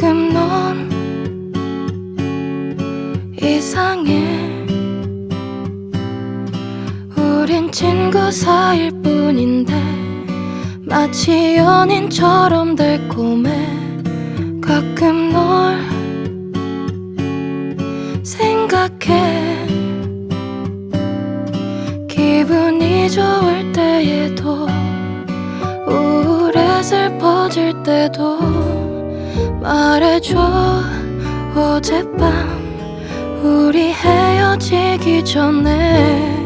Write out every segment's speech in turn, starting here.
가끔 넌 이상해. 우린 친구 사이일 뿐인데 마치 연인처럼 달콤해 가끔 널 생각해. 기분이 좋을 때에도 우울해 슬퍼질 때도 말해줘. 어젯밤 우리 헤어지기 전에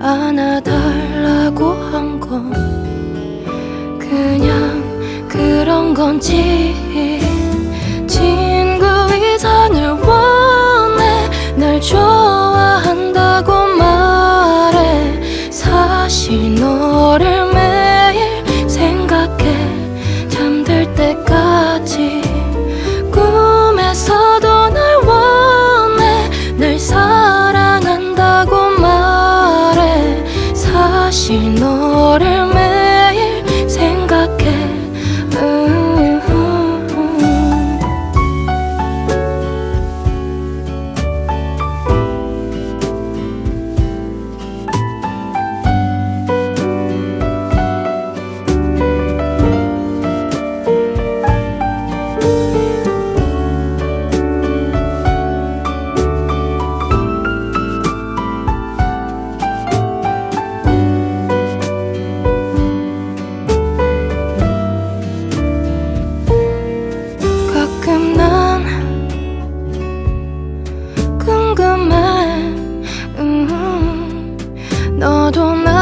안아달라고 한 건 그냥 그런 건지. 친구 이상을 원해. 날 좋아한다고 말해. 사실 너를 매일 생각해. 잠들 때 까지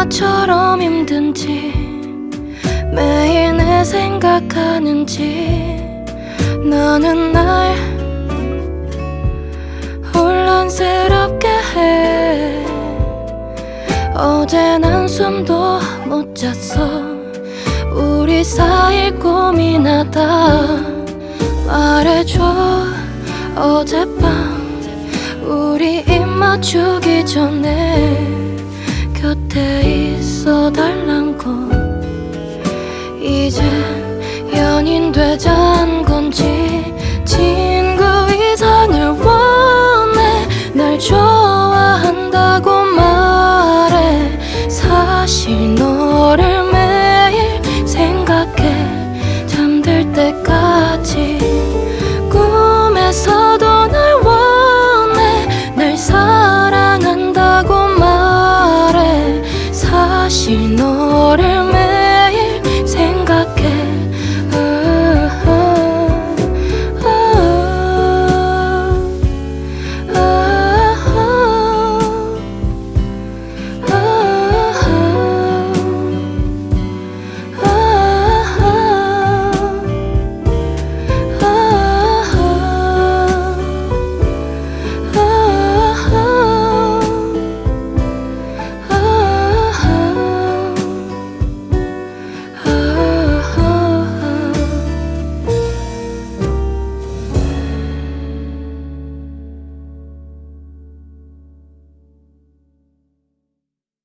나처럼 힘든지 매일 내 생각하는지 너는 날 혼란스럽게 해. 어제 난 숨도 못 잤어. 우리 사이 고민하다 말해줘. 어젯밤 우리 입 맞추기 전에 곁에 있어 달란 건 이제 연인 되잔 거 노래